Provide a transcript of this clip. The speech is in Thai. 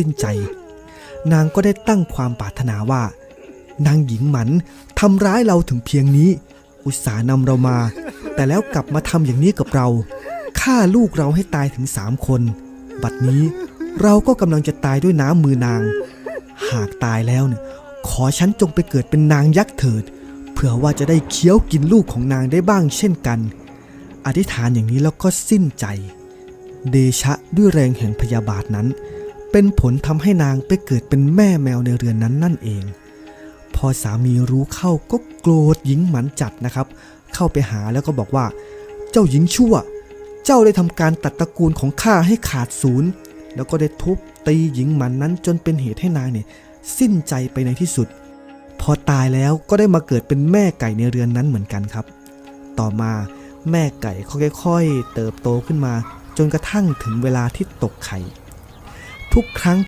สิ้นใจ นางก็ได้ตั้งความปรารถนาว่า นางหญิงหมันทำร้ายเราถึงเพียงนี้ อุตส่าห์นำเรามา แต่แล้วกลับมาทำอย่างนี้กับเราฆ่าลูกเราให้ตายถึงสามคน บัดนี้เราก็กำลังจะตายด้วยน้ำมือนาง หากตายแล้วเนี่ยขอฉันจงไปเกิดเป็นนางยักษ์เถิด เผื่อว่าจะได้เคี้ยวกินลูกของนางได้บ้างเช่นกัน อธิษฐานอย่างนี้แล้วก็สิ้นใจ เดชะด้วยแรงแห่งพยาบาทนั้น เป็นผลทำให้นางไปเกิดเป็นแม่แมวในเรือนนั้นนั่นเอง พอสามีรู้เข้าก็โกรธหญิงหมันจัดนะครับ เข้าไปหาแล้วก็บอกว่า เจ้าหญิงชั่ว เจ้าได้ทำการตัดตระกูลของข้าให้ขาดศูนย์ แล้วก็ได้ทุบตีหญิงหมันนั้นจนเป็นเหตุให้นางเนี่ยสิ้นใจไปในที่สุด พอตายแล้วก็ได้มาเกิดเป็นแม่ไก่ในเรือนนั้นเหมือนกันครับ ต่อมาแม่ไก่ค่อยๆเติบโตขึ้นมา จนกระทั่งถึงเวลาที่ตกไข่ ทุกครั้ง